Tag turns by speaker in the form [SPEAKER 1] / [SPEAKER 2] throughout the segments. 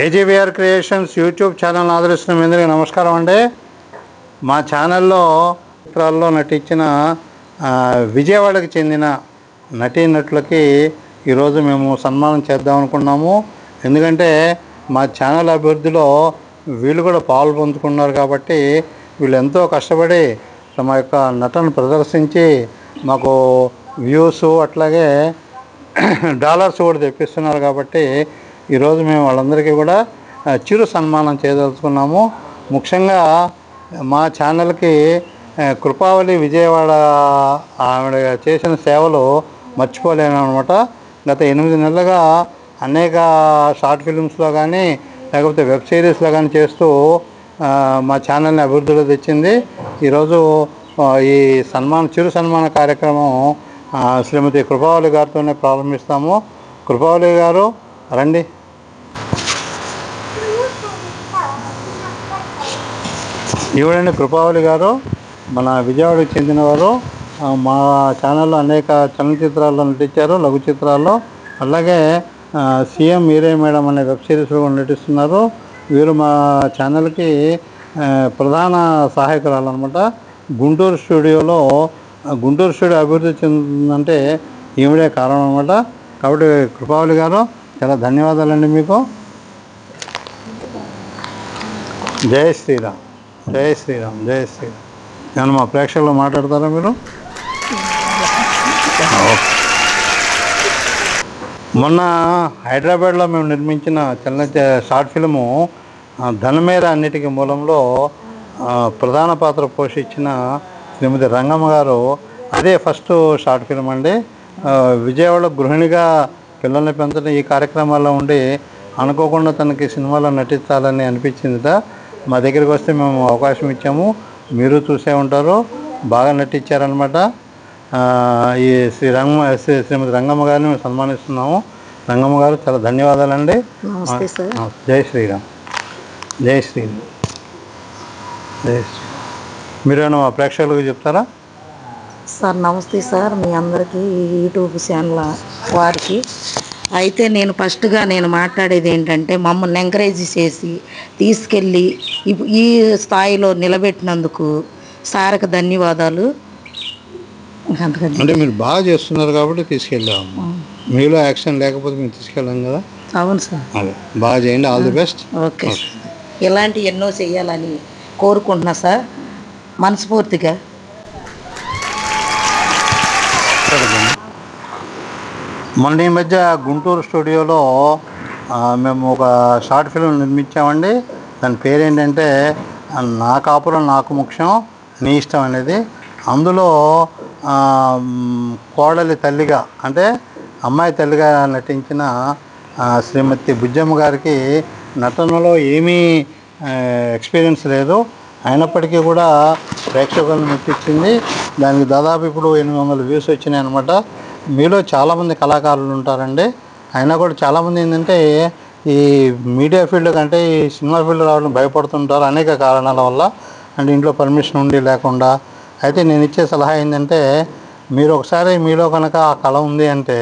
[SPEAKER 1] కేజీవీఆర్ creations YouTube channel ఆదరిస్తున్న మీ అందరికీ నమస్కారం అండి. మా ఛానల్లో చిత్రాల్లో నటించిన విజయవాడకు చెందిన నటీనటులకి ఈరోజు మేము సన్మానం చేద్దాం అనుకున్నాము ఎందుకంటే మా ఛానల్ అభివృద్ధిలో వీళ్ళు కూడా పాలు పొందుకున్నారు కాబట్టి వీళ్ళు ఎంతో కష్టపడి తమ యొక్క నటను ప్రదర్శించి మాకు వ్యూస్ అట్లాగే డాలర్స్ కూడా తెప్పిస్తున్నారు కాబట్టి ఈరోజు మేము వాళ్ళందరికీ కూడా చిరు సన్మానం చేయదలుచుకున్నాము. ముఖ్యంగా మా ఛానల్కి కృపావళి విజయవాడ ఆవిడ చేసిన సేవలు మర్చిపోలేను అనమాట గత ఎనిమిది నెలలుగా అనేక షార్ట్ ఫిల్మ్స్లో కానీ లేకపోతే వెబ్ సిరీస్లో కానీ చేస్తూ మా ఛానల్ని అభివృద్ధిలో తెచ్చింది. ఈరోజు ఈ సన్మాన చిరు సన్మాన కార్యక్రమం శ్రీమతి కృపావళి గారితోనే ప్రారంభిస్తాము. కృపావళి గారు రండి. ఈవిడండి కృపావళి గారు మన విజయవాడకు చెందినవారు మా ఛానల్లో అనేక చలనచిత్రాల్లో నటించారు లఘు చిత్రాల్లో. అలాగే సీఎం మీరే మేడం అనే వెబ్ సిరీస్లో కూడా నటిస్తున్నారు. వీరు మా ఛానల్కి ప్రధాన సహాయకురాలు అనమాట గుంటూరు స్టూడియోలో గుంటూరు స్టూడియో అభివృద్ధి చెందుతుందంటే ఈవిడే కారణం అనమాట కాబట్టి కృపావళి గారు చాలా ధన్యవాదాలండి మీకు. జయ శ్రీరామ్. జై శ్రీరామ్ జై శ్రీరామ్. నేను మా ప్రేక్షకులు మాట్లాడతారా మీరు? ఓకే. మొన్న హైదరాబాద్లో మేము నిర్మించిన చలన షార్ట్ ఫిల్ము ధనమేర అన్నిటికీ మూలంలో ప్రధాన పాత్ర పోషించిన శ్రీమతి రంగమ్మ గారు అదే ఫస్ట్ షార్ట్ ఫిల్మ్ అండి. విజయవాడ గృహిణిగా పిల్లల్ని పెంచడం ఈ కార్యక్రమాల్లో ఉండి అనుకోకుండా తనకి సినిమాలో నటించాలని అనిపించిందిట. మా దగ్గరికి వస్తే మేము అవకాశం ఇచ్చాము. మీరు చూసే ఉంటారు. బాగా నటించారనమాట ఈ శ్రీ రంగమ్మ శ్రీ శ్రీమతి రంగమ్మ గారిని మేము సన్మానిస్తున్నాము. రంగమ్మ గారు చాలా ధన్యవాదాలండి.
[SPEAKER 2] నమస్తే సార్.
[SPEAKER 1] ఆ, జై శ్రీరామ్. జై శ్రీరామ్. జై శ్రీరామ్. మీరేమైనా మా ప్రేక్షకులకు చెప్తారా?
[SPEAKER 2] సార్ నమస్తే సార్. మీ అందరికీ యూట్యూబ్ ఛానల్ వారికి. అయితే నేను ఫస్ట్గా నేను మాట్లాడేది ఏంటంటే మమ్మల్ని ఎంకరేజ్ చేసి తీసుకెళ్ళి ఈ స్థాయిలో నిలబెట్టినందుకు సార్కి ధన్యవాదాలు.
[SPEAKER 1] అంటే మీరు బాగా చేస్తున్నారు కాబట్టి తీసుకెళ్ళాము. మీలో యాక్షన్ లేకపోతే మేము తీసుకెళ్ళాం కదా?
[SPEAKER 2] అవును సార్.
[SPEAKER 1] అదే బాగా చేయండి. ఆల్ ది బెస్ట్
[SPEAKER 2] ఓకే ఇలాంటి ఎన్నో చేయాలని కోరుకుంటున్నా సార్. మనస్ఫూర్తిగా.
[SPEAKER 1] మొన్న ఈ మధ్య గుంటూరు స్టూడియోలో మేము ఒక షార్ట్ ఫిల్మ్ నిర్మించామండి. దాని పేరు ఏంటంటే నా కాపురం నాకు ముఖ్యం నీ ఇష్టం అనేది. అందులో కోడలి తల్లిగా అంటే అమ్మాయి తల్లిగా నటించిన శ్రీమతి బుజ్జమ్మ గారికి నటనలో ఏమీ ఎక్స్పీరియన్స్ లేదు. అయినప్పటికీ కూడా ప్రేక్షకులను మెప్పించింది. దానికి దాదాపు ఇప్పుడు ఎనిమిది వందల వ్యూస్ వచ్చినాయి అనమాట మీలో చాలామంది కళాకారులు ఉంటారండి. అయినా కూడా చాలామంది ఏంటంటే ఈ మీడియా ఫీల్డ్ కంటే ఈ సినిమా ఫీల్డ్ రావడం భయపడుతుంటారు అనేక కారణాల వల్ల. అంటే ఇంట్లో పర్మిషన్ ఉండి లేకుండా. అయితే నేను ఇచ్చే సలహా ఏంటంటే మీరు ఒకసారి మీలో కనుక ఆ కళ ఉంది అంటే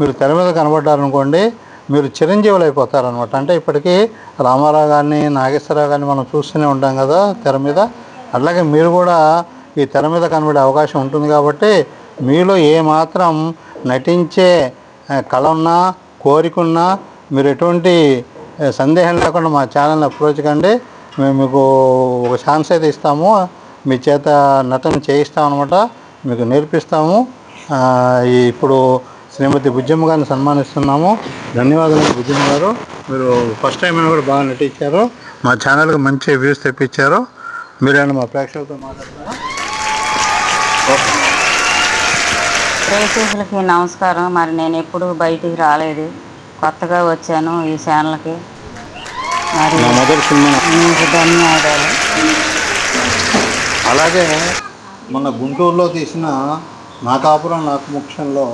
[SPEAKER 1] మీరు తెర మీద కనబడ్డారనుకోండి మీరు చిరంజీవులు అయిపోతారనమాట. అంటే ఇప్పటికీ రామారావు గారిని నాగేశ్వరరావు గారిని మనం చూస్తూనే ఉంటాం కదా తెర మీద. అట్లాగే మీరు కూడా ఈ తెర మీద కనబడే అవకాశం ఉంటుంది కాబట్టి మీలో ఏ మాత్రం నటించే కళ ఉన్నా కోరికున్నా మీరు ఎటువంటి సందేహం లేకుండా మా ఛానల్ని అప్రోచ్ కండి. మేము మీకు ఒక ఛాన్స్ అయితే ఇస్తాము. మీ చేత నటన చేయిస్తాం అనమాట మీకు నేర్పిస్తాము. ఇప్పుడు శ్రీమతి బుజ్జమ్మ గారిని సన్మానిస్తున్నాము. ధన్యవాదాలు బుజ్జమ్మ గారు. మీరు ఫస్ట్ టైం అయినా కూడా బాగా నటించారు. మా ఛానల్కి మంచి వ్యూస్ తెప్పించారు. మీరేమైనా మా ప్రేక్షకులతో మాట్లాడతారా?
[SPEAKER 3] ప్రేక్షకులకి నమస్కారం. మరి నేను ఎప్పుడు బయటికి రాలేదు. కొత్తగా వచ్చాను ఈ ఛానల్కి. మరి మీకు ధన్యవాదాలు.
[SPEAKER 1] అలాగే మొన్న గుంటూరులో తీసిన నా కాపురం నాకు ముఖ్యంలో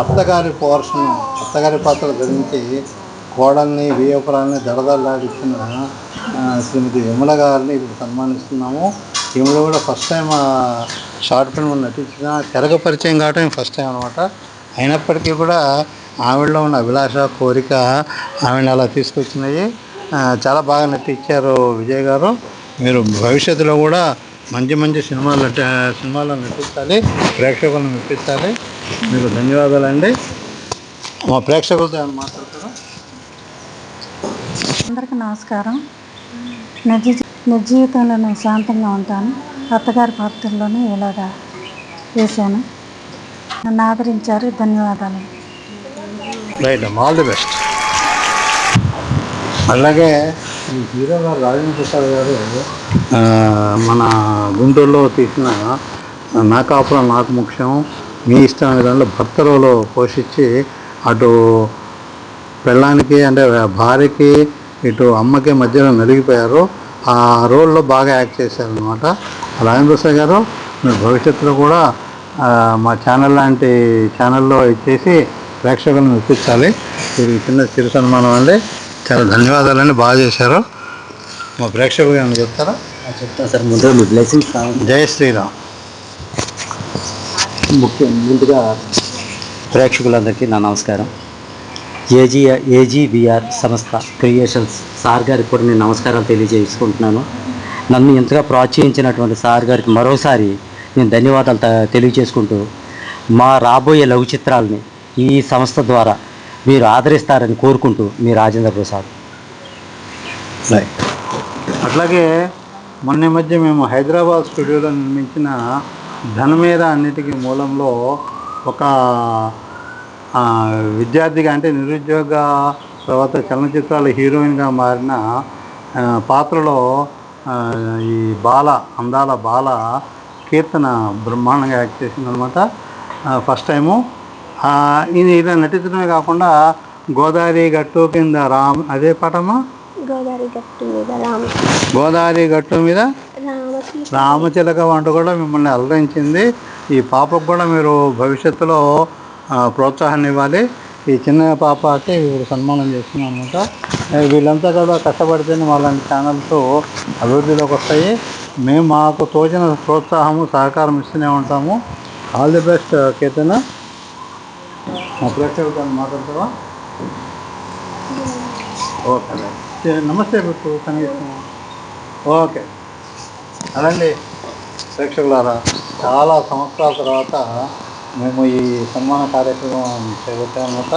[SPEAKER 1] అత్తగారి పోర్షన్ అత్తగారి పాత్ర ధరించి కోడల్ని వియోపురాల్ని దడదల్లాడించిన ఆ, శ్రీమతి విమల గారిని ఇప్పుడు సన్మానిస్తున్నాము. ఈమె కూడా ఫస్ట్ టైం షార్ట్ ఫిల్మ్ నటించిన తెరగ పరిచయం కావటం ఫస్ట్ టైం అనమాట అయినప్పటికీ కూడా ఆవిడలో ఉన్న అభిలాష కోరిక ఆవిడని అలా తీసుకొచ్చినాయి. చాలా బాగా నటించారు విజయ్ గారు. మీరు భవిష్యత్తులో కూడా మంచి మంచి సినిమాలు నటి సినిమాల్లో నటించాలి ప్రేక్షకులను మెప్పించాలి. మీకు ధన్యవాదాలండి. మా ప్రేక్షకులతో ఏమైనా మాట్లాడతారా?
[SPEAKER 4] అందరికీ నమస్కారం. నిజ నిజ జీవితంలో నేను శాంతంగా ఉంటాను. అత్తగారి పాత్రలోనే ఇలాగా వేశాను. నన్ను ఆదరించారు. ధన్యవాదాలు.
[SPEAKER 1] రైట్ అమ్మ ఆల్ ది బెస్ట్ అలాగే ఈ హీరో గారు రాజేంద్ర ప్రసాద్ గారు మన గుంటూరులో తీసిన నా కాపురం నాకు ముఖ్యం. మీ ఇష్టం దానిలో భర్త రోలు పోషించి అటు పెళ్ళానికి అంటే భార్యకి ఇటు అమ్మకి మధ్యలో నలిగిపోయారు. ఆ రోల్లో బాగా యాక్ట్ చేశారనమాట రాజేంద్ర ప్రసాద్ గారు మీరు భవిష్యత్తులో కూడా మా ఛానల్ లాంటి ఛానల్లో ఇచ్చేసి ప్రేక్షకులను మెప్పించాలి ఇది చిన్న చిరు సన్మానం అండి. చాలా ధన్యవాదాలండి. బాగా చేశారు. మా ప్రేక్షకులు ఏమైనా చెప్తారా?
[SPEAKER 5] చెప్తాను సార్. ముందుగా మీ బ్లెస్సింగ్స్
[SPEAKER 1] జై శ్రీరామ్.
[SPEAKER 5] ముఖ్యం ముందుగా ప్రేక్షకులందరికీ నా నమస్కారం. ఏజీ ఏజీబిఆర్ సంస్థ క్రియేషన్స్ సార్ గారికి కూడా నేను నమస్కారాలు తెలియజేసుకుంటున్నాను. నన్ను ఇంతగా ప్రోత్సహించినటువంటి సార్ గారికి మరోసారి నేను ధన్యవాదాలు తెలియజేసుకుంటూ మా రాబోయే లఘు చిత్రాలని ఈ సంస్థ ద్వారా మీరు ఆదరిస్తారని కోరుకుంటూ మీ రాజేంద్ర ప్రసాద్.
[SPEAKER 1] అట్లాగే మొన్న మధ్య మేము హైదరాబాద్ స్టూడియోలో నిర్మించిన ధనమేర అన్నిటికీ మూలంలో ఒక ఆ, విద్యార్థిగా అంటే నిరుద్యోగ తర్వాత చలనచిత్రాల హీరోయిన్గా మారిన పాత్రలో ఈ బాల అందాల బాల కీర్తన బ్రహ్మాండంగా యాక్ట్ చేసింది అనమాట ఫస్ట్ టైము ఇది ఇలా నటించడమే కాకుండా గోదావరి గట్టు కింద రామ్ అదే పాటమ్మా?
[SPEAKER 6] గోదావరి గట్టు మీద రామ
[SPEAKER 1] గోదావరి గట్టు మీద రామచిలక వంట కూడా మిమ్మల్ని అలరించింది. ఈ పాపకు కూడా మీరు భవిష్యత్తులో ప్రోత్సాహాన్ని ఇవ్వాలి. ఈ చిన్న పాపకి ఇప్పుడు సన్మానం చేస్తున్నాం అనమాట వీళ్ళంతా కూడా కష్టపడితేనే వాళ్ళంటి ఛానల్స్ అభివృద్ధిలోకి వస్తాయి. మేము మాకు తోచిన ప్రోత్సాహము సహకారం ఇస్తూనే ఉంటాము. All the best Ketana. మా ప్రేక్షకులతో మాట్లాడతావా? ఓకే నమస్తే పెట్టు కనీసం. ఓకే. అదండి ప్రేక్షకులారా చాలా సంవత్సరాల తర్వాత మేము ఈ సన్మాన కార్యక్రమం చేపట్టామన్నమాట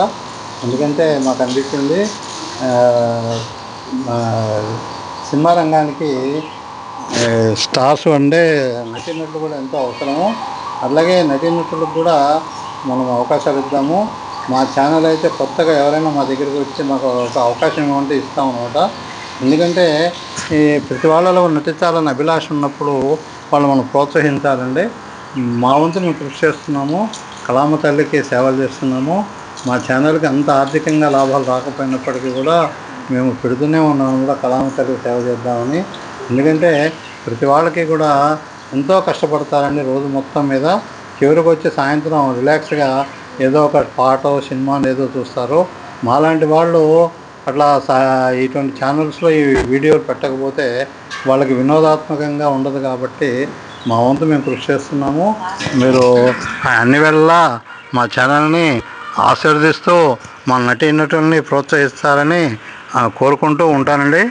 [SPEAKER 1] ఎందుకంటే మాకు అనిపించింది సినిమా రంగానికి స్టార్స్ అంటే నటీనటులు కూడా ఎంతో అవసరము. అలాగే నటీనటులకు కూడా మనం అవకాశాలు ఇద్దాము. మా ఛానల్ అయితే కొత్తగా ఎవరైనా మా దగ్గరికి వచ్చి మాకు ఒక అవకాశం ఇవ్వమంటే ఇస్తాం అనమాట ఎందుకంటే ఈ ప్రతి వాళ్ళలో నటించాలని అభిలాష ఉన్నప్పుడు వాళ్ళు మనం ప్రోత్సహించాలండి. మా వంతు మేము కృషి చేస్తున్నాము. కళామ తల్లికి సేవలు చేస్తున్నాము. మా ఛానల్కి అంత ఆర్థికంగా లాభాలు రాకపోయినప్పటికీ కూడా మేము పెడుతూనే ఉన్నాము కూడా కళామ తల్లికి సేవ చేద్దామని. ఎందుకంటే ప్రతి వాళ్ళకి కూడా ఎంతో కష్టపడతారండి రోజు మొత్తం మీద. చివరికి వచ్చి సాయంత్రం రిలాక్స్గా ఏదో ఒక పాట సినిమా ఏదో చూస్తారు. మాలాంటి వాళ్ళు అట్లా సా ఇటువంటి ఛానల్స్లో ఈ వీడియోలు పెట్టకపోతే వాళ్ళకి వినోదాత్మకంగా ఉండదు కాబట్టి మా వంతు మేము కృషి చేస్తున్నాము. మీరు అన్ని వేళలా మా ఛానల్ని ఆశీర్వదిస్తూ మా నటీనటుల్ని ప్రోత్సహిస్తారని కోరుకుంటూ ఉంటానండి.